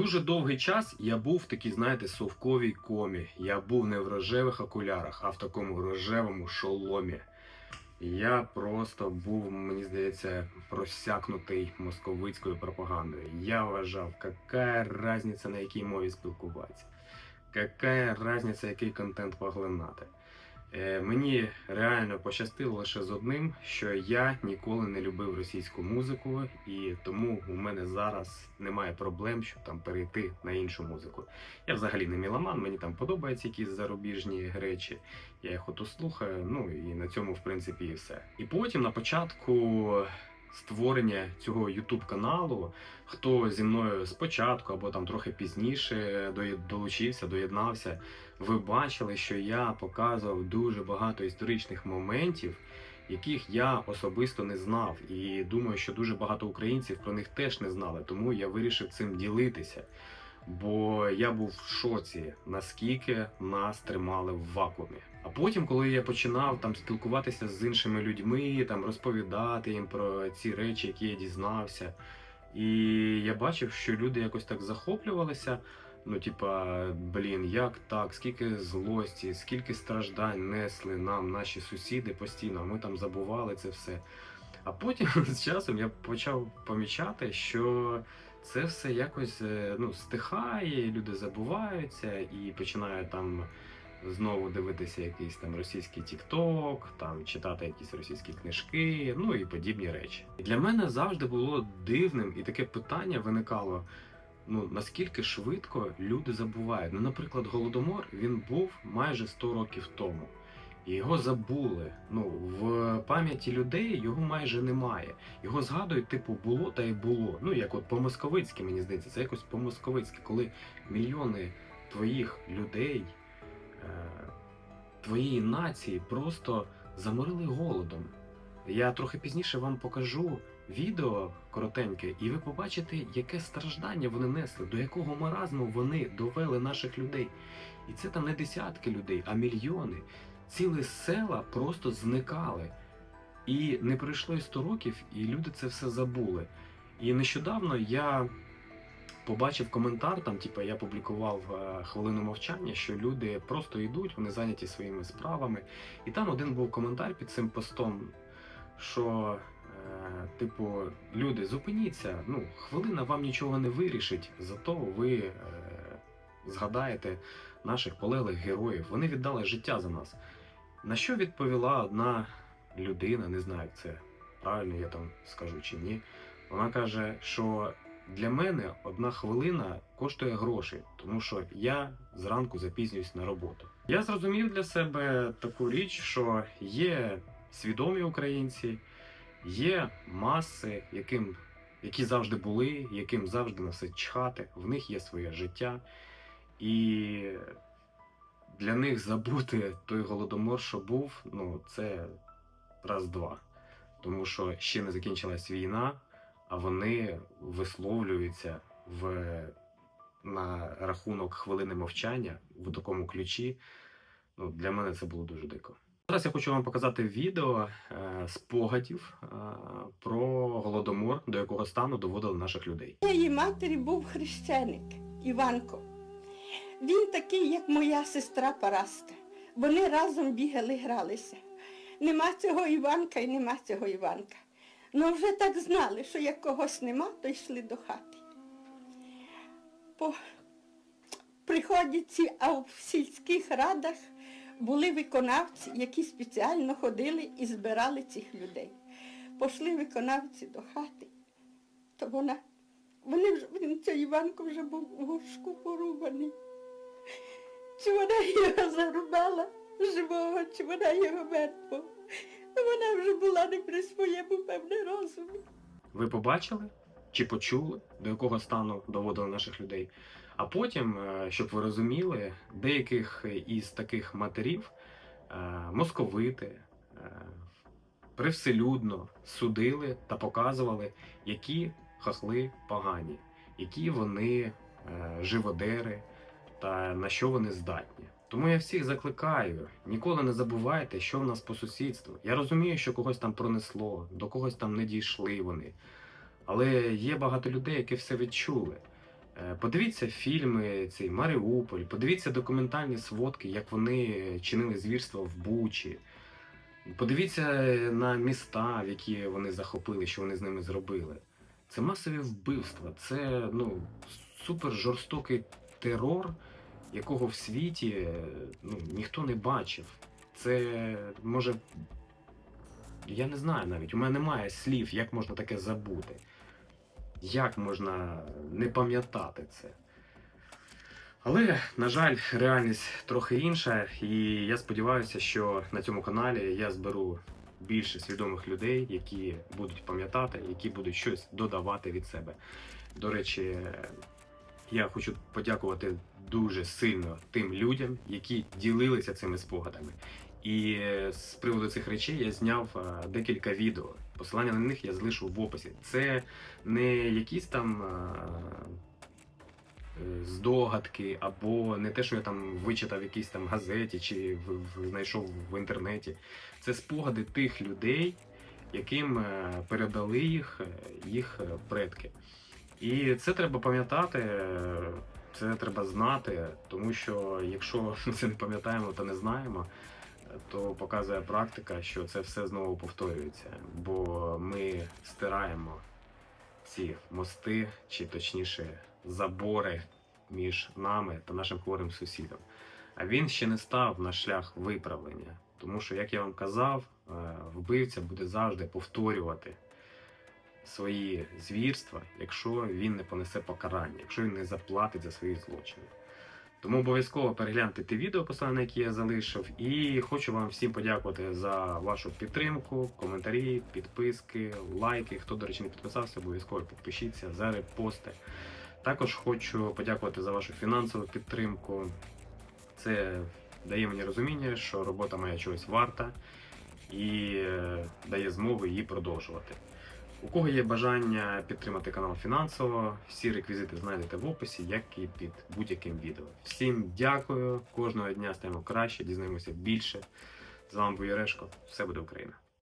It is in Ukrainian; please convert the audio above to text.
Дуже довгий час я був в такій, знаєте, совковій комі. Я був не в рожевих окулярах, а в такому рожевому шоломі. Я просто був, мені здається, просякнутий московицькою пропагандою. Я вважав, яка різниця на якій мові спілкуватися, яка різниця, який контент поглинати. Е, мені реально пощастило лише з одним, що я ніколи не любив російську музику, і тому у мене зараз немає проблем, щоб там перейти на іншу музику. Я взагалі не міломан, мені там подобаються якісь зарубіжні речі. Я їх ото слухаю, ну і на цьому, в принципі, і все. І потім на початку створення цього youtube каналу, хто зі мною спочатку або там трохи пізніше долучився, доєднався, ви бачили, що я показував дуже багато історичних моментів, яких я особисто не знав. І думаю, що дуже багато українців про них теж не знали. Тому я вирішив цим ділитися. Бо я був в шоці, наскільки нас тримали в вакуумі. А потім, коли я починав там спілкуватися з іншими людьми, там розповідати їм про ці речі, які я дізнався, і я бачив, що люди якось так захоплювалися. Ну, типа, блін, як так? Скільки злості, скільки страждань несли нам наші сусіди постійно, ми там забували це все. А потім з часом я почав помічати, що це все якось е, ну, стихає, люди забуваються і починають там знову дивитися якийсь там російський тікток, там читати якісь російські книжки, ну і подібні речі. Для мене завжди було дивним, і таке питання виникало. Ну наскільки швидко люди забувають. Ну, наприклад, голодомор він був майже 100 років тому. І його забули. Ну в пам'яті людей його майже немає. Його згадують, типу, було та й було. Ну як от по-московицьки, мені здається, це якось по-московицьки, коли мільйони твоїх людей, е, твоєї нації просто заморили голодом. Я трохи пізніше вам покажу відео коротеньке, і ви побачите, яке страждання вони несли, до якого маразму вони довели наших людей. І це там не десятки людей, а мільйони. Цілі села просто зникали. І не пройшло й 100 років, і люди це все забули. І нещодавно я побачив коментар, там, типу, я публікував е, хвилину мовчання, що люди просто йдуть, вони зайняті своїми справами. І там один був коментар під цим постом, що, е, типу, люди, зупиніться, ну, хвилина вам нічого не вирішить, зато ви е, згадаєте наших полеглих героїв. Вони віддали життя за нас. На що відповіла одна людина, не знаю, як це правильно я там скажу чи ні. Вона каже, що для мене одна хвилина коштує грошей, тому що я зранку запізнююсь на роботу. Я зрозумів для себе таку річ, що є свідомі українці, є маси, яким, які завжди були, яким завжди на все чхати, в них є своє життя. І для них забути той голодомор, що був, ну це раз-два. Тому що ще не закінчилась війна, а вони висловлюються в, на рахунок хвилини мовчання в такому ключі. Ну, для мене це було дуже дико. Зараз я хочу вам показати відео е, спогадів е, про голодомор, до якого стану доводили наших людей. Моєї матері був хрещеник Іванко. Він такий, як моя сестра Параска. Вони разом бігали, гралися. Нема цього Іванка і нема цього Іванка. Ну вже так знали, що як когось нема, то йшли до хати. По... Приходять ці, а в сільських радах були виконавці, які спеціально ходили і збирали цих людей. Пошли виконавці до хати, то вона вони вже, цей Іванко вже був в горшку порубаний. Чи вона його зарубала живого, чи вона його мертвого. Вона вже була не при своєму певне розумі. Ви побачили чи почули, до якого стану доводили наших людей? А потім, е, щоб ви розуміли, деяких із таких матерів е, московити е, привселюдно судили та показували, які хахли погані, які вони живодери та на що вони здатні. Тому я всіх закликаю, ніколи не забувайте, що в нас по сусідству. Я розумію, що когось там пронесло, до когось там не дійшли вони. Але є багато людей, які все відчули. Е, Подивіться фільми цей Маріуполь, подивіться документальні сводки, як вони чинили звірства в Бучі. Подивіться на міста, в які вони захопили, що вони з ними зробили. Це масові вбивства, це ну, супер жорстокий терор, якого в світі ну, ніхто не бачив. Це може. Я не знаю навіть, у мене немає слів, як можна таке забути. Як можна не пам'ятати це? Але, на жаль, реальність трохи інша, і я сподіваюся, що на цьому каналі я зберу більше свідомих людей, які будуть пам'ятати, які будуть щось додавати від себе. До речі, я хочу подякувати дуже сильно тим людям, які ділилися цими спогадами. І е, з приводу цих речей я зняв е, декілька відео. Посилання на них я залишу в описі. Це не якісь там е, здогадки, або не те, що я там вичитав в якійсь там газеті чи знайшов в інтернеті. Це спогади тих людей, яким передали їх, їх предки. І це треба пам'ятати, це треба знати, тому що якщо це не пам'ятаємо та не знаємо, то показує практика, що це все знову повторюється, бо ми стираємо ці мости, чи точніше забори між нами та нашим хворим сусідом. А він ще не став на шлях виправлення, тому що, як я вам казав, е, вбивця буде завжди повторювати свої звірства, якщо він не понесе покарання, якщо він не заплатить за свої злочини. Тому обов'язково перегляньте ті відео, посилання які я залишив. І хочу вам всім подякувати за вашу підтримку, коментарі, підписки, лайки. Хто, до речі, не підписався, обов'язково підпишіться за репости. Також хочу подякувати за вашу фінансову підтримку. Це дає мені розуміння, що робота моя чогось варта і е, дає змогу її продовжувати. У кого є бажання підтримати канал фінансово, всі реквізити знайдете в описі, як і під будь-яким відео. Всім дякую, кожного дня стаємо краще, дізнаємося більше. З вами був Ярешко. Все буде Україна!